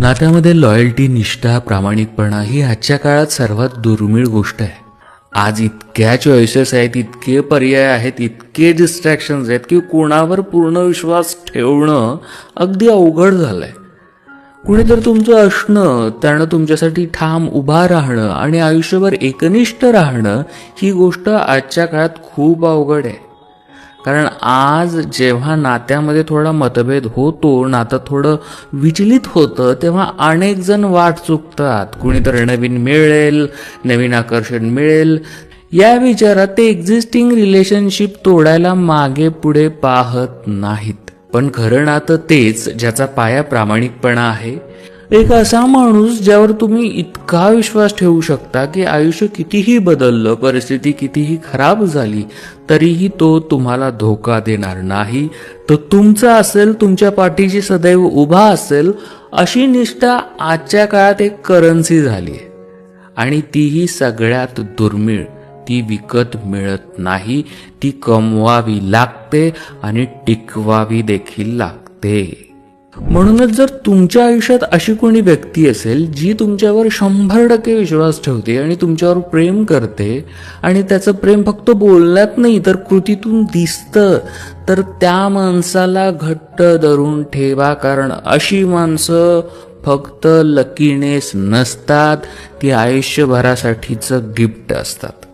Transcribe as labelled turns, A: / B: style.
A: नात्यामध्ये लॉयल्टी निष्ठा प्रामाणिकपणा ही आजच्या काळात सर्वात दुर्मिळ गोष्ट आहे. आज इतक्या चॉईसेस आहेत इतके पर्याय आहेत इतके डिस्ट्रॅक्शन्स आहेत की कोणावर पूर्ण विश्वास ठेवणं अगदी अवघड झालं कुणी तर तुमचं असणं त्यानं तुमच्यासाठी ठाम उभा राहणं आणि आयुष्यभर एकनिष्ठ राहणं ही गोष्ट आजच्या काळात खूप अवघड आहे. कारण आज जेव्हा नात्यामध्ये थोडा मतभेद होतो नातं थोडं विचलित होतं तेव्हा अनेक जण वाट चुकतात. कुणीतरी नवीन मिळेल नवीन आकर्षण मिळेल. या विचारात ते एक्झिस्टिंग रिलेशनशिप तोडायला मागे पुढे पाहत नाहीत. पण खरं नातं तेच ज्याचा पाया प्रामाणिकपणा आहे. एक असा माणूस ज्यावर तुम्ही इतका विश्वास ठेवू शकता की आयुष्य कितीही बदललं परिस्थिती कितीही खराब झाली तरीही तो तुम्हाला धोका देणार नाही. तो तुमचा असेल तुमच्या पाठीशी सदैव उभा असेल अशी निष्ठा आजच्या काळात एक करन्सी झाली आहे. आणि तीही सगळ्यात दुर्मिळ ती विकत मिळत नाही ती कमवावी लागते आणि टिकवावी देखील लागते. म्हणूनच जर तुमच्या आयुष्यात अशी कोणी व्यक्ती असेल जी तुमच्यावर शंभर टक्के विश्वास ठेवते आणि तुमच्यावर प्रेम करते आणि त्याचं प्रेम फक्त बोलण्यात नाही तर कृतीतून दिसतं तर त्या माणसाला घट्ट धरून ठेवा. कारण अशी माणसं फक्त लकीनेस नसतात ती आयुष्यभरासाठीचं गिफ्ट असतात.